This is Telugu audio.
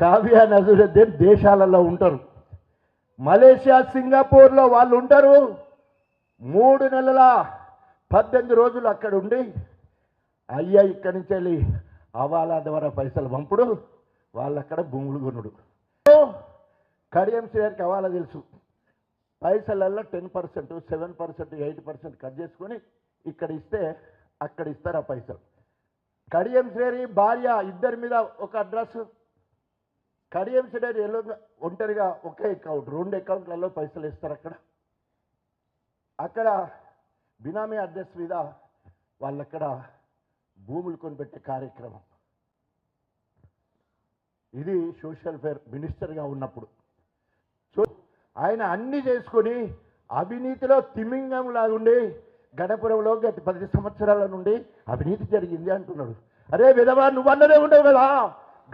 కావ్య నజరుద్దీన్ దేశాలలో ఉంటారు. మలేషియా సింగపూర్లో వాళ్ళు ఉంటారు. మూడు నెలల పద్దెనిమిది రోజులు అక్కడ ఉండి అయ్యా ఇక్కడి నుంచి వెళ్ళి అవాలా ద్వారా పైసలు పంపుడు వాళ్ళు అక్కడ భూములు కొనుడు. కడియం శ్రీగారికి అవాలా తెలుసు. పైసలల్లో ten percent seven percent eight percent cut చేసుకొని ఇక్కడ ఇస్తే అక్కడ ఇస్తారు ఆ పైసలు. కడియం శ్రేణి భార్య ఇద్దరి మీద ఒక అడ్రస్ కడియం శ్రేణి ఎల్లో ఒంటరిగా ఒకే అకౌంట్ రెండు అకౌంట్లలో పైసలు ఇస్తారు అక్కడ. అక్కడ బినామీ అడ్రస్ మీద వాళ్ళక్కడ భూములు కొనిపెట్టే కార్యక్రమం. ఇది సోషల్ ఫేర్ మినిస్టర్గా ఉన్నప్పుడు. సో ఆయన అన్ని చేసుకొని అవినీతిలో తిమింగం లాగుండి గణపురంలో గత పది సంవత్సరాల నుండి అవినీతి జరిగింది అంటున్నాడు. అరే విధవా నువ్వు అన్నదే ఉండవు కదా.